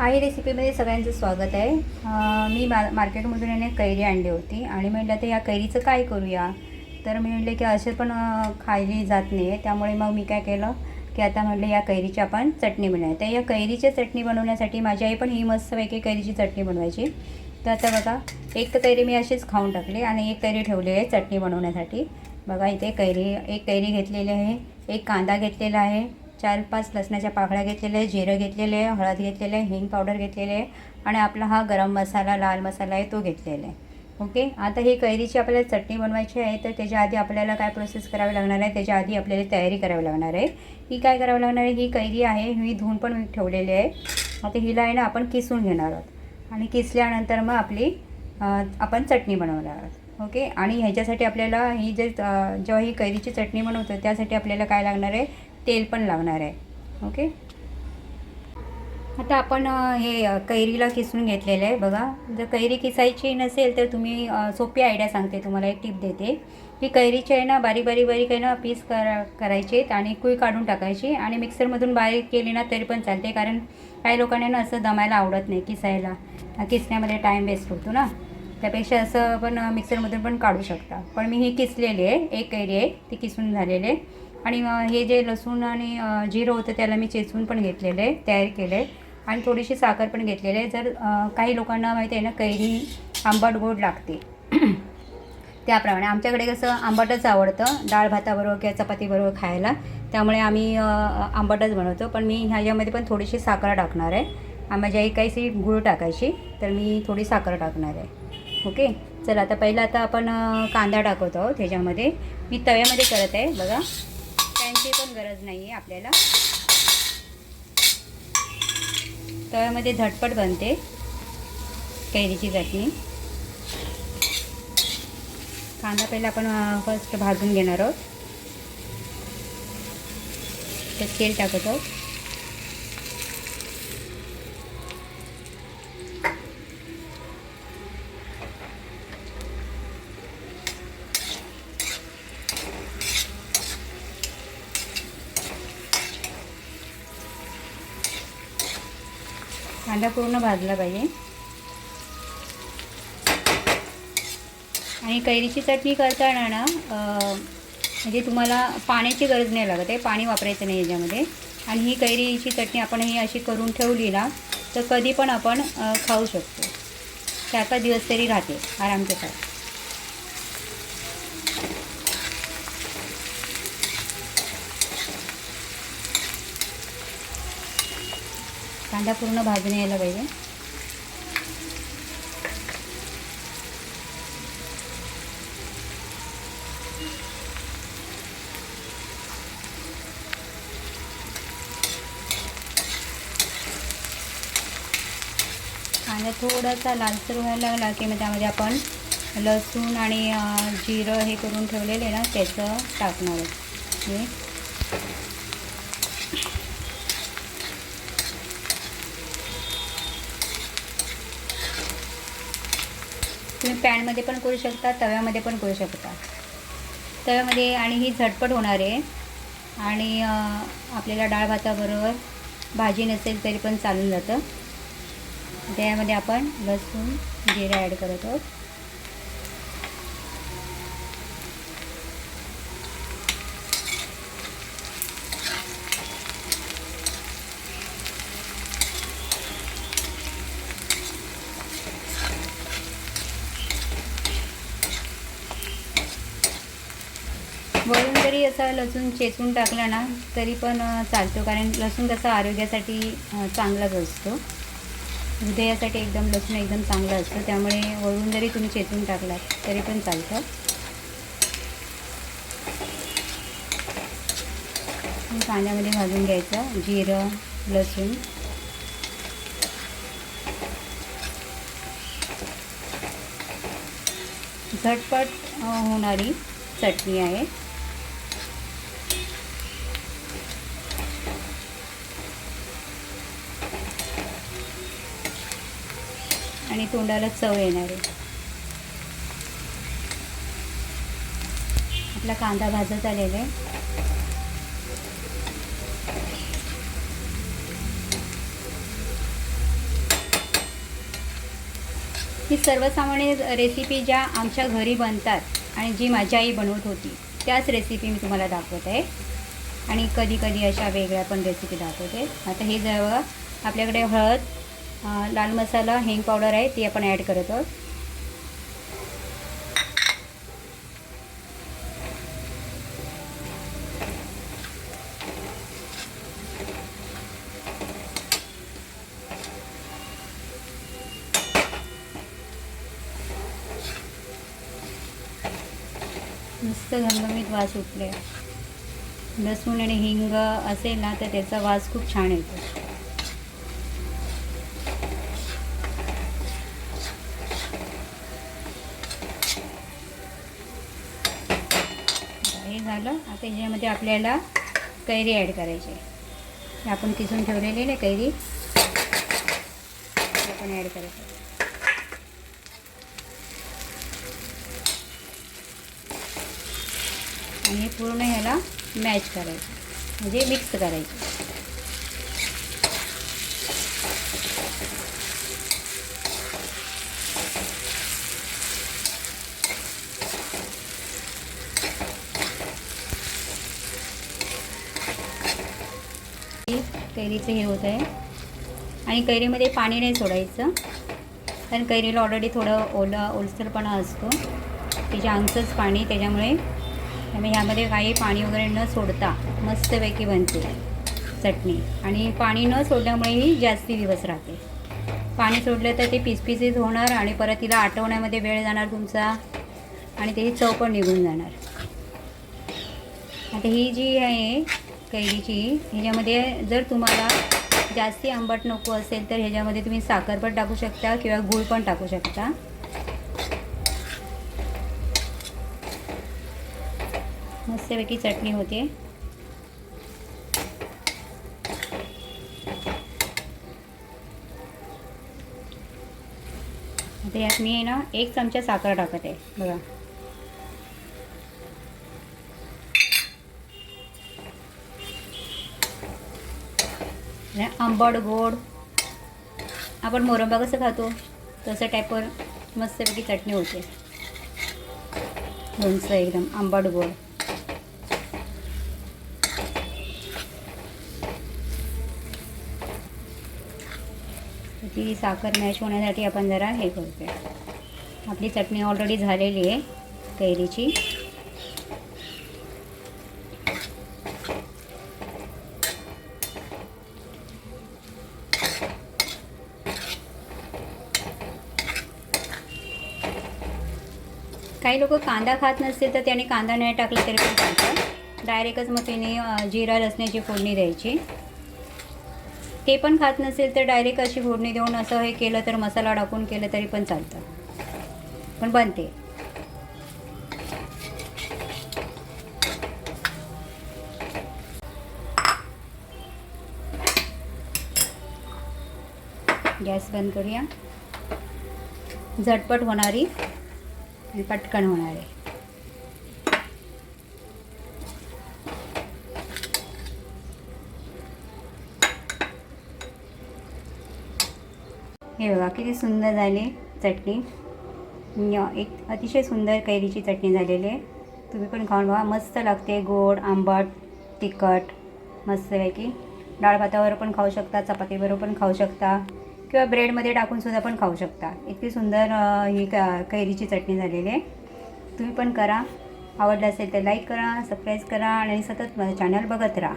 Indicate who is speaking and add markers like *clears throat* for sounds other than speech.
Speaker 1: आई रेसिपीमध्ये सगळ्यांचं स्वागत आहे. मी मा मार्केटमधून याने कैरी आणली होती आणि म्हटलं तर या कैरीचं काय करूया? तर मी म्हटले की असे पण खायली जात नाही आहे. त्यामुळे मग मी काय केलं की आता म्हटलं या कैरीची आपण चटणी बनवूया. तर या कैरीची चटणी बनवण्यासाठी माझी आई पण ही मस्तपैकी कैरीची चटणी बनवायची. तर आता बघा एक तर कैरी मी अशीच खाऊन टाकली आणि एक कैरी ठेवली आहे चटणी बनवण्यासाठी. बघा इथे कैरी एक कैरी घेतलेली आहे एक कांदा घेतलेला आहे चार पाच लसणाच्या पाकळ्या घेतलेल्या आहे जिरं घेतलेलं आहे हळद घेतलेलं आहे हिंग पावडर घेतलेले आहे आणि आपला हा गरम मसाला लाल मसाला आहे तो घेतलेला आहे. ओके? आता ही कैरीची आपल्याला चटणी बनवायची आहे तर त्याच्या आधी आपल्याला काय प्रोसेस करावी लागणार आहे? त्याच्या आधी आपल्याला तयारी करावी लागणार आहे. ही काय करावी लागणार आहे? ही कैरी आहे ही धुवून पण मी ठेवलेली आहे. आता हिला आहे ना आपण किसून घेणार आहोत. आणि किसल्यानंतर मग आपली आपण चटणी बनवणार आहोत. ओके? आणि ह्याच्यासाठी आपल्याला ही जे जेव्हा ही कैरीची चटणी बनवतो त्यासाठी आपल्याला काय लागणार आहे? तेल पण लागणार आहे. ओके? आता आपण हे कैरीला किसून घेतलेलं आहे बघा. जर कैरी किसायची नसेल तर तुम्ही सोपी आयडिया सांगते तुम्हाला एक टिप देते. ही कैरीची आहे ना बारीक बारीक बारीक आहे ना पीस करा करायचे आणि कुई काढून टाकायची आणि मिक्सरमधून बारीक केली ना तरी पण चालते. कारण काही लोकांना ना असं दमायला आवडत नाही किसायला. किसण्यामध्ये टाईम वेस्ट होतो ना. त्यापेक्षा असं आपण मिक्सरमधून पण काढू शकता. पण मी ही किसलेली आहे एक कैरी आहे ती किसून झालेली आहे. आणि हे जे लसूण आणि जिरं होतं त्याला मी चेचून पण घेतलेलं आहे तयार केलं. आहे आणि थोडीशी साखर पण घेतलेली आहे. जर काही लोकांना माहिती आहे ना कैरी आंबट गोड लागते *clears throat* त्याप्रमाणे आमच्याकडे कसं आंबटच आवडतं. डाळ भाताबरोबर किंवा चपातीबरोबर खायला. त्यामुळे आम्ही आंबटच बनवतो. पण मी ह्याच्यामध्ये पण थोडीशी साखर टाकणार आहे. आणि आई काहीशी गुळ टाकायची तर मी थोडी साखर टाकणार आहे. ओके? चला आता पहिलं आता आपण कांदा टाकत आहोत ह्याच्यामध्ये. मी तव्यामध्ये करत आहे बघा. पॅनची पण गरज नाही आहे आपल्याला. तव्यामध्ये झटपट बनते. कैरीची चटणी. कांदा पहिला आपण फर्स्ट भाजून घेणार आहोत. त्यात तेल टाकत आहोत. कांदा पूर्ण भाजला पाहिजे. आणि कैरीची चटणी करताना ना म्हणजे तुम्हाला पाण्याची गरज नाही लागत आहे पाणी वापरायचं नाही याच्यामध्ये. आणि ही कैरीची चटणी आपण ही अशी करून ठेवली ना तर कधी पण आपण खाऊ शकतो. चार पाच दिवस तरी राहते आरामच्या साथ कांदा पूर्ण भाजून यायला पाहिजे. कांदा थोडासा लालसर व्हायला लागला की मग त्यामध्ये आपण लसूण आणि जिरं हे करून ठेवलेले ना त्याचं टाकणार आहे. हे तुम्ही पॅनमध्ये पण करू शकता तव्यामध्ये पण करू शकता. तव्यामध्ये आणि ही झटपट होणार आहे. आणि आपल्याला डाळ भाताबरोबर भाजी नसेल तरी पण चालून जातं. त्यामध्ये आपण लसूण जिरे ॲड करत आहोत. जरी असा लसूण चेचून टाकला ना तरी पण चालतो. कारण लसूण कसं आरोग्यासाठी चांगलाच असतो. हृदयासाठी एकदम लसूण एकदम चांगलं असतं. त्यामुळे वळून जरी तुम्ही चेचून टाकलात तरी पण चालतं. पाण्यामध्ये कांद्यामध्ये भाजून घ्यायचं. जिरं लसूण. झटपट होणारी चटणी आहे. आणि तोंडाला चव येणार. आहे आपला कांदा भाजत आलेला आहे. ही सर्वसामान्य रेसिपी ज्या आमच्या घरी बनतात आणि जी माझी आई बनवत होती त्याच रेसिपी मी तुम्हाला दाखवत. आहे आणि कधी कधी अशा वेगळ्या पण रेसिपी दाखवते. आता हे जवळ आपल्याकडे हळद लाल मसाला हिंग पावडर आहे ती आपण ॲड करत आहोत. मस्त घमघमीत वास उठले. लसूण आणि हिंग असेल ना तर त्याचा वास खूप छान येतो हे झालं. आता याच्यामध्ये आपल्याला कैरी ॲड करायची आहे. आपण किसून ठेवलेली ना कैरी. आपण पण ॲड करायचं आणि पूर्ण ह्याला मॅच करायचं म्हणजे मिक्स करायचं कैरीचं हे होत आहे आणि कैरीमध्ये पाणी नाही सोडायचं. कारण कैरीला ऑलरेडी थोडं ओलं ओलसरपणा असतो. त्याच्या अंगचंच पाणी त्याच्यामुळे त्यामुळे ह्यामध्ये काही पाणी वगैरे न सोडता मस्तपैकी बनते चटणी. आणि पाणी न सोडल्यामुळेही जास्ती दिवस राहते. पाणी सोडलं तर ते पिसपिसीच होणार आणि परत तिला आटवण्यामध्ये वेळ जाणार तुमचा आणि त्याची चव पण निघून जाणार. आता ही जी आहे कैरीची ह्याच्यामध्ये जर तुम्हाला जास्ती आंबट नको असेल तर ह्याच्यामध्ये तुम्ही साखर पण टाकू शकता किंवा गूळ पण टाकू शकता. मस्तपैकी चटणी होते. आता यात मी आहे ना एक चमचा साखर टाकत आहे. बघा. आंबट गोड. आपण मोरंबा कसं खातो? तसं टाईपवर मस्तपैकी चटणी होते. लोणचं एकदम आंबट गोड. ती साखर मॅश होण्यासाठी आपण जरा हे करतो आपली चटणी ऑलरेडी झालेली आहे कैरीची. काही लोक कांदा खात नसतील तर त्याने कांदा नाही टाकला तरी पण चालतं. डायरेक्टच मग त्याने जिरा लसण्याची फोडणी द्यायची. ते पण खात नसेल तर डायरेक्ट अशी फोडणी देऊन असं हे केलं तर मसाला टाकून केलं तरी पण चालतं. पण बनते. गॅस बंद करूया. झटपट होणारी. आणि पटकन होणारी हे बघा किती सुंदर झाली चटणी. एक अतिशय सुंदर कैरीची चटणी झालेली आहे. तुम्ही पण खाऊन बघा मस्त लागते गोड आंबट तिखट मस्तपैकी डाळ भातावर पण खाऊ शकता चपातीबरोबर पण खाऊ शकता. किंवा ब्रेडमध्ये टाकून सुद्धा पण खाऊ शकता. इतकी सुंदर ही क कैरीची चटणी झालेली आहे. तुम्ही पण करा. आवडलं असेल तर लाईक करा सबस्क्राईब करा आणि सतत माझं चॅनल बघत राहा.